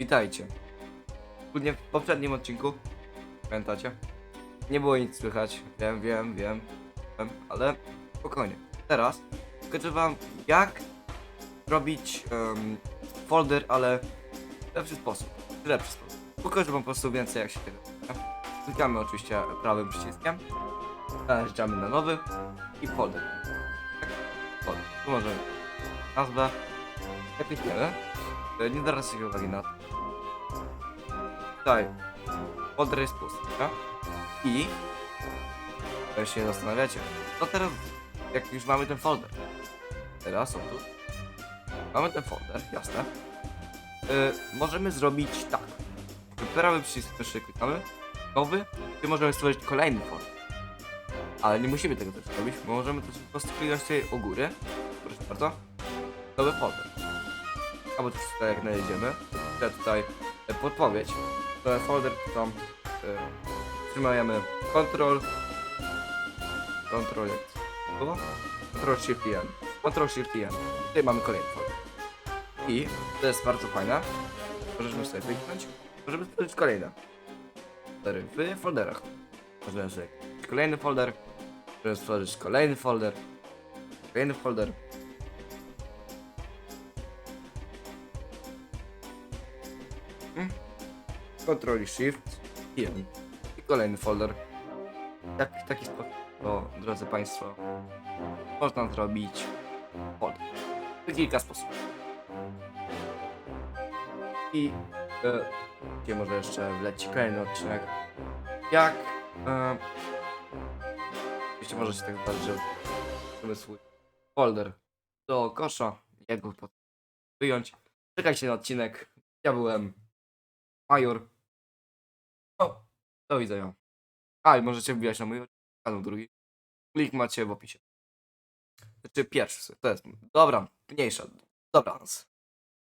Witajcie. W poprzednim odcinku, pamiętacie? Nie było nic słychać, wiem, wiem, wiem, wiem ale spokojnie. Teraz pokażę wam jak robić em, folder, ale w lepszy sposób. W lepszy sposób. Pokażę wam po prostu więcej jak się tego. Klikamy oczywiście prawym przyciskiem, najeżdżamy na nowy i folder. Tak, folder. Tu możemy nazwę, klikniemy, nie zwracajcie uwagi na to. Tutaj folder jest pusty, tak? I to się zastanawiacie, to teraz jak już mamy ten folder, teraz otóż mamy ten folder, jasne. Yy, możemy zrobić tak. Prawy przycisk myszy klikamy, nowy, i możemy stworzyć kolejny folder. Ale nie musimy tego też robić, bo możemy to po prostu kliknąć tutaj u góry. Proszę bardzo. Nowy folder. Albo też tutaj jak najedziemy, to tutaj e, podpowiedź. To folder tam e, trzymajemy Ctrl Ctrl jak to? Ctrl Shift i N. Ctrl Shift N. Tutaj mamy kolejny folder. I to jest bardzo fajne. Możemy sobie kliknąć. Możemy stworzyć kolejne foldery w folderach. Możemy sobie kolejny folder. Możemy stworzyć kolejny folder. Kolejny folder. Mm. Ctrl i Shift i. I kolejny folder. Tak, w taki sposób, to, drodzy Państwo, można zrobić folder. W kilka sposobów. I e, gdzie może jeszcze wleci kolejny odcinek. Jak e, jeśli możecie tak zdarzyć, że żeby swój folder do kosza, jak go wyjąć. Czekajcie na odcinek. Ja byłem Major. O, do widzenia. A, i możecie wbijać na mój kanał drugi. Link macie w opisie. Znaczy pierwszy, to jest. Dobra, mniejsza. Dobranoc.